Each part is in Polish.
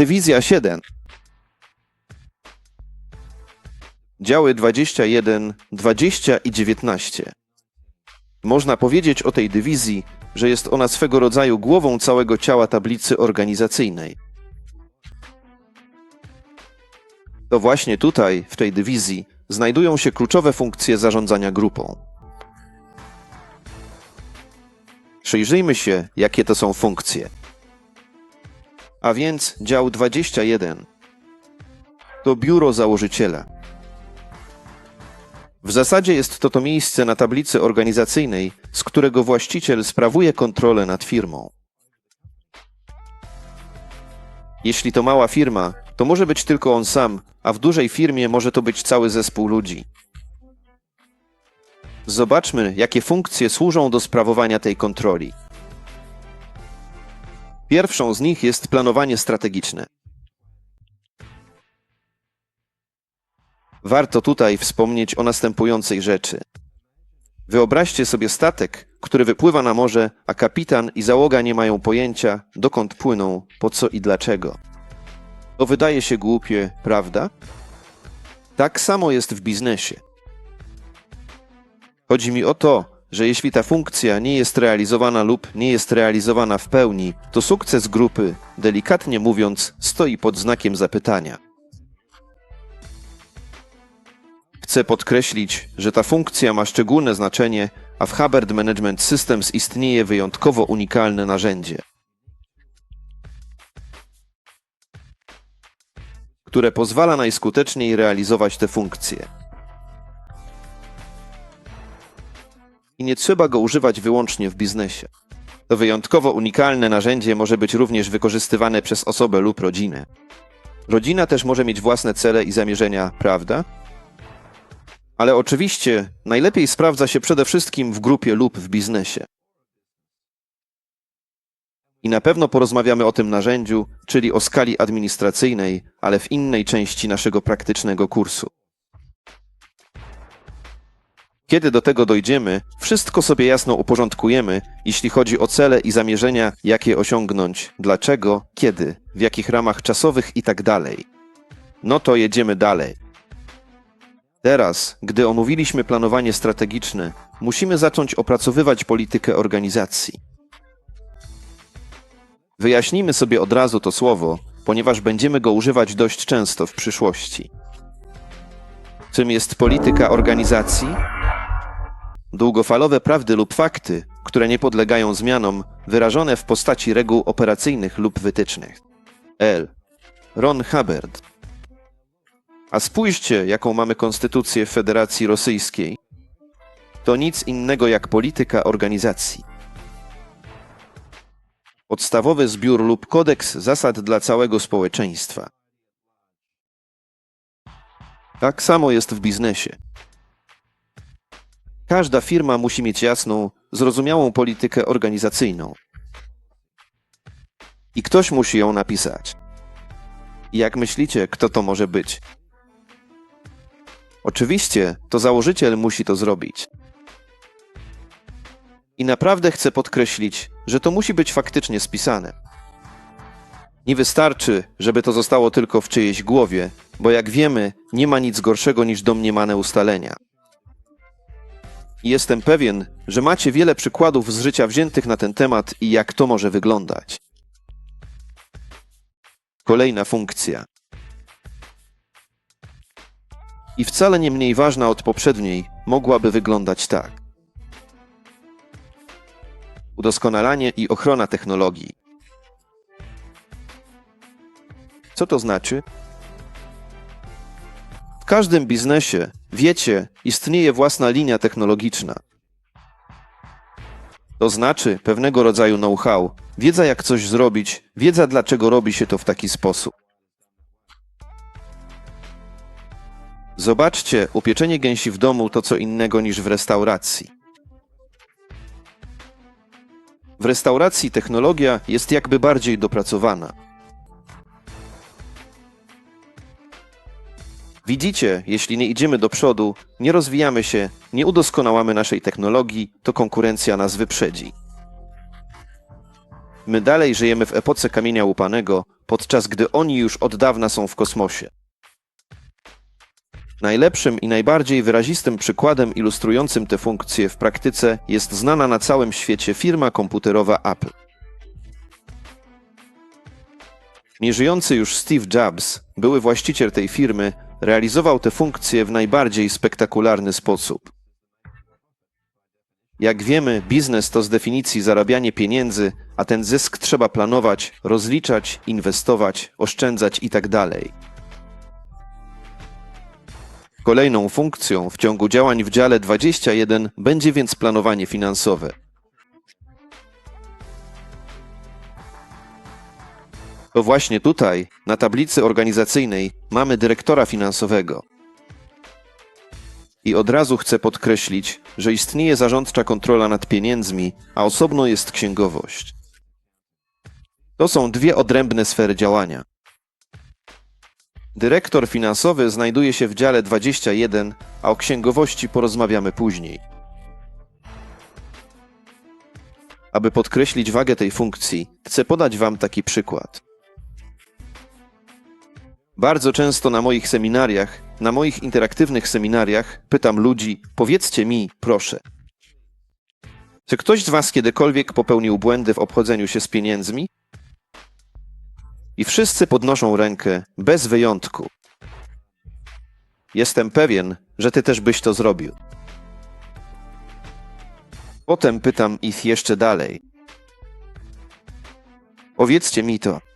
Dywizja 7. Działy 21, 20 i 19. Można powiedzieć o tej dywizji, że jest ona swego rodzaju głową całego ciała tablicy organizacyjnej. To właśnie tutaj, w tej dywizji, znajdują się kluczowe funkcje zarządzania grupą. Przyjrzyjmy się, jakie to są funkcje. A więc dział 21 to biuro założyciela. W zasadzie jest to to miejsce na tablicy organizacyjnej, z którego właściciel sprawuje kontrolę nad firmą. Jeśli to mała firma, to może być tylko on sam, a w dużej firmie może to być cały zespół ludzi. Zobaczmy, jakie funkcje służą do sprawowania tej kontroli. Pierwszą z nich jest planowanie strategiczne. Warto tutaj wspomnieć o następującej rzeczy. Wyobraźcie sobie statek, który wypływa na morze, a kapitan i załoga nie mają pojęcia, dokąd płyną, po co i dlaczego. To wydaje się głupie, prawda? Tak samo jest w biznesie. Chodzi mi o to, że jeśli ta funkcja nie jest realizowana lub nie jest realizowana w pełni, to sukces grupy, delikatnie mówiąc, stoi pod znakiem zapytania. Chcę podkreślić, że ta funkcja ma szczególne znaczenie, a w Hubbard Management Systems istnieje wyjątkowo unikalne narzędzie, które pozwala najskuteczniej realizować te funkcje. I nie trzeba go używać wyłącznie w biznesie. To wyjątkowo unikalne narzędzie może być również wykorzystywane przez osobę lub rodzinę. Rodzina też może mieć własne cele i zamierzenia, prawda? Ale oczywiście najlepiej sprawdza się przede wszystkim w grupie lub w biznesie. I na pewno porozmawiamy o tym narzędziu, czyli o skali administracyjnej, ale w innej części naszego praktycznego kursu. Kiedy do tego dojdziemy, wszystko sobie jasno uporządkujemy, jeśli chodzi o cele i zamierzenia, jakie osiągnąć, dlaczego, kiedy, w jakich ramach czasowych i tak dalej. No to jedziemy dalej. Teraz, gdy omówiliśmy planowanie strategiczne, musimy zacząć opracowywać politykę organizacji. Wyjaśnijmy sobie od razu to słowo, ponieważ będziemy go używać dość często w przyszłości. Czym jest polityka organizacji? Długofalowe prawdy lub fakty, które nie podlegają zmianom, wyrażone w postaci reguł operacyjnych lub wytycznych. L. Ron Hubbard. A spójrzcie, jaką mamy konstytucję Federacji Rosyjskiej. To nic innego jak polityka organizacji. Podstawowy zbiór lub kodeks zasad dla całego społeczeństwa. Tak samo jest w biznesie. Każda firma musi mieć jasną, zrozumiałą politykę organizacyjną. I ktoś musi ją napisać. Jak myślicie, kto to może być? Oczywiście, to założyciel musi to zrobić. I naprawdę chcę podkreślić, że to musi być faktycznie spisane. Nie wystarczy, żeby to zostało tylko w czyjejś głowie, bo jak wiemy, nie ma nic gorszego niż domniemane ustalenia. Jestem pewien, że macie wiele przykładów z życia wziętych na ten temat i jak to może wyglądać. Kolejna funkcja. I wcale nie mniej ważna od poprzedniej, mogłaby wyglądać tak: udoskonalanie i ochrona technologii. Co to znaczy? W każdym biznesie, wiecie, istnieje własna linia technologiczna. To znaczy pewnego rodzaju know-how, wiedza jak coś zrobić, wiedza dlaczego robi się to w taki sposób. Zobaczcie, upieczenie gęsi w domu to co innego niż w restauracji. W restauracji technologia jest jakby bardziej dopracowana. Widzicie, jeśli nie idziemy do przodu, nie rozwijamy się, nie udoskonałamy naszej technologii, to konkurencja nas wyprzedzi. My dalej żyjemy w epoce kamienia łupanego, podczas gdy oni już od dawna są w kosmosie. Najlepszym i najbardziej wyrazistym przykładem ilustrującym te funkcje w praktyce jest znana na całym świecie firma komputerowa Apple. Nieżyjący już Steve Jobs, były właściciel tej firmy, realizował te funkcje w najbardziej spektakularny sposób. Jak wiemy, biznes to z definicji zarabianie pieniędzy, a ten zysk trzeba planować, rozliczać, inwestować, oszczędzać itd. Kolejną funkcją w ciągu działań w dziale 21 będzie więc planowanie finansowe. To właśnie tutaj, na tablicy organizacyjnej, mamy dyrektora finansowego. I od razu chcę podkreślić, że istnieje zarządcza kontrola nad pieniędzmi, a osobno jest księgowość. To są dwie odrębne sfery działania. Dyrektor finansowy znajduje się w dziale 21, a o księgowości porozmawiamy później. Aby podkreślić wagę tej funkcji, chcę podać Wam taki przykład. Bardzo często na moich seminariach, na moich interaktywnych seminariach pytam ludzi: powiedzcie mi, proszę, czy ktoś z Was kiedykolwiek popełnił błędy w obchodzeniu się z pieniędzmi? I wszyscy podnoszą rękę, bez wyjątku. Jestem pewien, że Ty też byś to zrobił. Potem pytam ich jeszcze dalej. Powiedzcie mi to.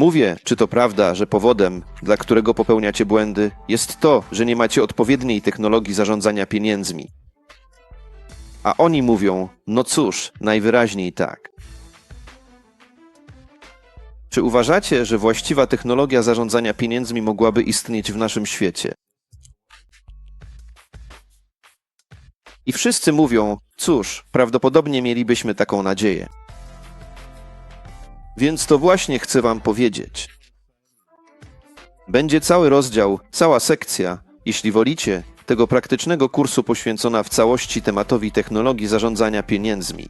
Mówię, czy to prawda, że powodem, dla którego popełniacie błędy, jest to, że nie macie odpowiedniej technologii zarządzania pieniędzmi. A oni mówią, no cóż, najwyraźniej tak. Czy uważacie, że właściwa technologia zarządzania pieniędzmi mogłaby istnieć w naszym świecie? I wszyscy mówią, cóż, prawdopodobnie mielibyśmy taką nadzieję. Więc to właśnie chcę Wam powiedzieć. Będzie cały rozdział, cała sekcja, jeśli wolicie, tego praktycznego kursu poświęcona w całości tematowi technologii zarządzania pieniędzmi.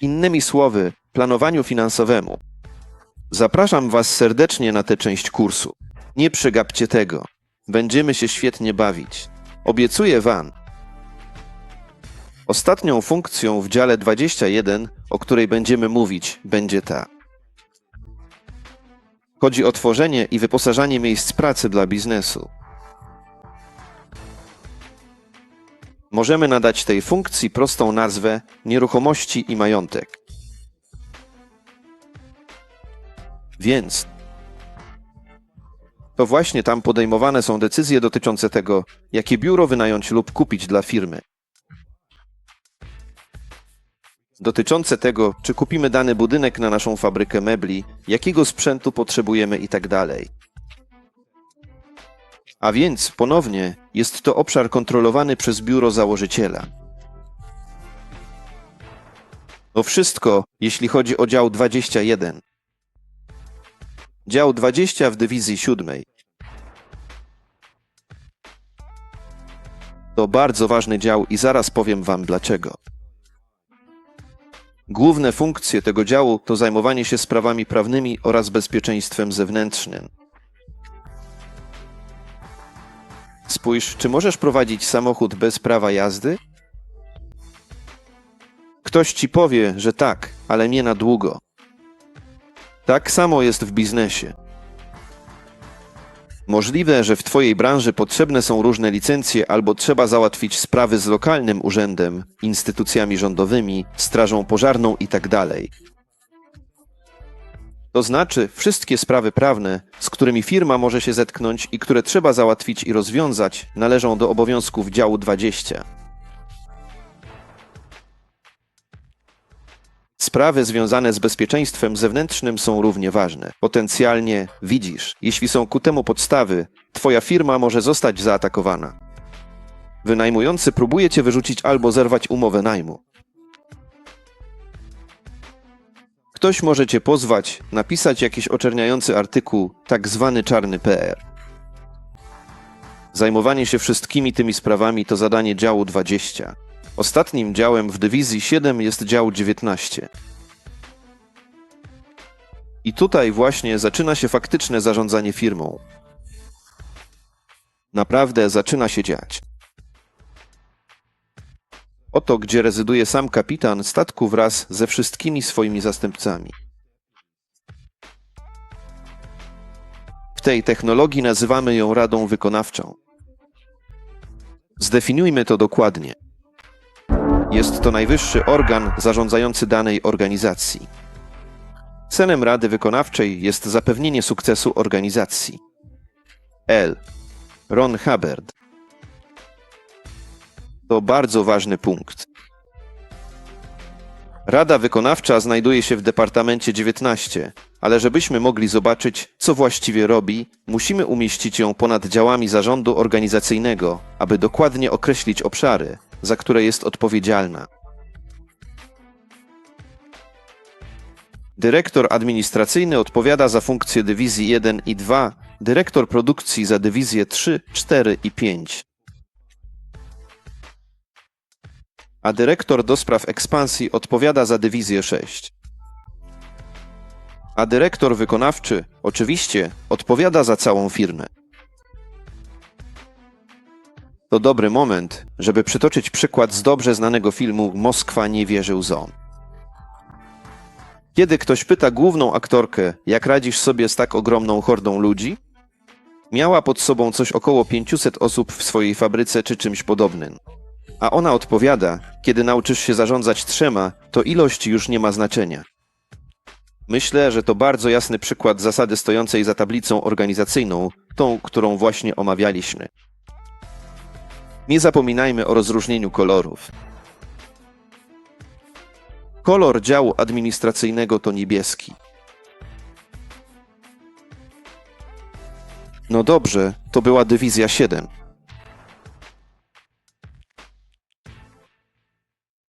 Innymi słowy, planowaniu finansowemu. Zapraszam Was serdecznie na tę część kursu. Nie przegapcie tego. Będziemy się świetnie bawić. Obiecuję Wam. Ostatnią funkcją w dziale 21, o której będziemy mówić, będzie ta. Chodzi o tworzenie i wyposażanie miejsc pracy dla biznesu. Możemy nadać tej funkcji prostą nazwę nieruchomości i majątek. Więc to właśnie tam podejmowane są decyzje dotyczące tego, jakie biuro wynająć lub kupić dla firmy. Dotyczące tego, czy kupimy dany budynek na naszą fabrykę mebli, jakiego sprzętu potrzebujemy itd. A więc, ponownie, jest to obszar kontrolowany przez biuro założyciela. To wszystko, jeśli chodzi o dział 21. Dział 20 w dywizji 7. To bardzo ważny dział i zaraz powiem Wam dlaczego. Główne funkcje tego działu to zajmowanie się sprawami prawnymi oraz bezpieczeństwem zewnętrznym. Spójrz, czy możesz prowadzić samochód bez prawa jazdy? Ktoś ci powie, że tak, ale nie na długo. Tak samo jest w biznesie. Możliwe, że w Twojej branży potrzebne są różne licencje albo trzeba załatwić sprawy z lokalnym urzędem, instytucjami rządowymi, strażą pożarną itd. To znaczy, wszystkie sprawy prawne, z którymi firma może się zetknąć i które trzeba załatwić i rozwiązać, należą do obowiązków działu 20. Sprawy związane z bezpieczeństwem zewnętrznym są równie ważne. Potencjalnie, widzisz, jeśli są ku temu podstawy, twoja firma może zostać zaatakowana. Wynajmujący próbuje cię wyrzucić albo zerwać umowę najmu. Ktoś może cię pozwać, napisać jakiś oczerniający artykuł, tak zwany czarny PR. Zajmowanie się wszystkimi tymi sprawami to zadanie działu 20. Ostatnim działem w dywizji 7 jest dział 19. I tutaj właśnie zaczyna się faktyczne zarządzanie firmą. Naprawdę zaczyna się dziać. Oto gdzie rezyduje sam kapitan statku wraz ze wszystkimi swoimi zastępcami. W tej technologii nazywamy ją Radą Wykonawczą. Zdefiniujmy to dokładnie. Jest to najwyższy organ zarządzający danej organizacji. Celem Rady Wykonawczej jest zapewnienie sukcesu organizacji. L. Ron Hubbard. To bardzo ważny punkt. Rada Wykonawcza znajduje się w Departamencie 19, ale żebyśmy mogli zobaczyć, co właściwie robi, musimy umieścić ją ponad działami zarządu organizacyjnego, aby dokładnie określić obszary, za które jest odpowiedzialna. Dyrektor administracyjny odpowiada za funkcje dywizji 1 i 2, dyrektor produkcji za dywizje 3, 4 i 5. A dyrektor do spraw ekspansji odpowiada za dywizję 6. A dyrektor wykonawczy, oczywiście, odpowiada za całą firmę. To dobry moment, żeby przytoczyć przykład z dobrze znanego filmu Moskwa nie wierzy łzom. Kiedy ktoś pyta główną aktorkę, jak radzisz sobie z tak ogromną hordą ludzi, miała pod sobą coś około 500 osób w swojej fabryce czy czymś podobnym. A ona odpowiada, kiedy nauczysz się zarządzać trzema, to ilość już nie ma znaczenia. Myślę, że to bardzo jasny przykład zasady stojącej za tablicą organizacyjną, tą, którą właśnie omawialiśmy. Nie zapominajmy o rozróżnieniu kolorów. Kolor działu administracyjnego to niebieski. No dobrze, to była dywizja 7.